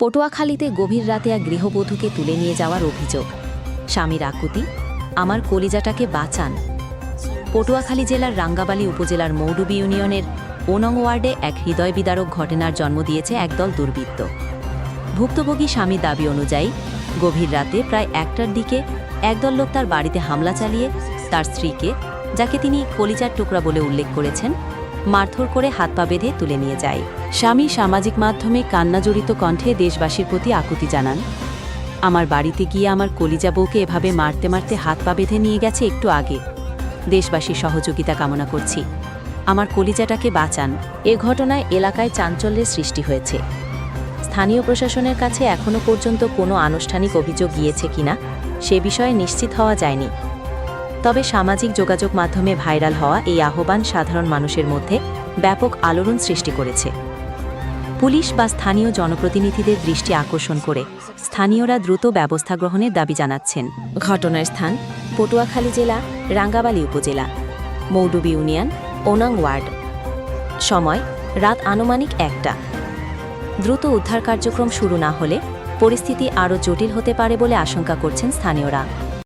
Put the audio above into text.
পটুয়াখালীতে গভীর রাতে এক গৃহবধূকে তুলে নিয়ে যাওয়ার অভিযোগ। স্বামীর আকুতি, আমার কলিজাটাকে বাঁচান। পটুয়াখালী জেলার রাঙ্গাবালী উপজেলার মৌডুবি ইউনিয়নের ওনং ওয়ার্ডে এক হৃদয় বিদারক ঘটনার জন্ম দিয়েছে একদল দুর্বৃত্ত। ভুক্তভোগী স্বামীর দাবি অনুযায়ী, গভীর রাতে প্রায় একটার দিকে একদল লোক তার বাড়িতে হামলা চালিয়ে তার স্ত্রীকে, যাকে তিনি কলিজার টুকরা বলে উল্লেখ করেছেন মারধর করে হাত পা বেঁধে তুলে নিয়ে যায়। স্বামী সামাজিক মাধ্যমে কান্নাজড়িত কণ্ঠে দেশবাসীর প্রতি আকুতি জানান, আমার বাড়িতে গিয়ে আমার কলিজা বউকে এভাবে মারতে মারতে হাত পা বেঁধে নিয়ে গেছে একটু আগে। দেশবাসীর সহযোগিতা কামনা করছি। আমার কলিজাটাকে বাঁচান। এ ঘটনায় এলাকায় চাঞ্চল্যের সৃষ্টি হয়েছে। স্থানীয় প্রশাসনের কাছে এখনও পর্যন্ত কোনো আনুষ্ঠানিক অভিযোগ গিয়েছে কিনা, সে বিষয়ে নিশ্চিত হওয়া যায়নি। তবে সামাজিক যোগাযোগ মাধ্যমে ভাইরাল হওয়া এই আহ্বান সাধারণ মানুষের মধ্যে ব্যাপক আলোড়ন সৃষ্টি করেছে। পুলিশ বা স্থানীয় জনপ্রতিনিধিদের দৃষ্টি আকর্ষণ করে স্থানীয়রা দ্রুত ব্যবস্থা গ্রহণের দাবি জানাচ্ছেন। ঘটনার স্থান পটুয়াখালী জেলা, রাঙ্গাবালী উপজেলা, মৌডুবি ইউনিয়ন, ওনাং ওয়ার্ড। সময়, রাত আনুমানিক একটা। দ্রুত উদ্ধার কার্যক্রম শুরু না হলে পরিস্থিতি আরও জটিল হতে পারে বলে আশঙ্কা করছেন স্থানীয়রা।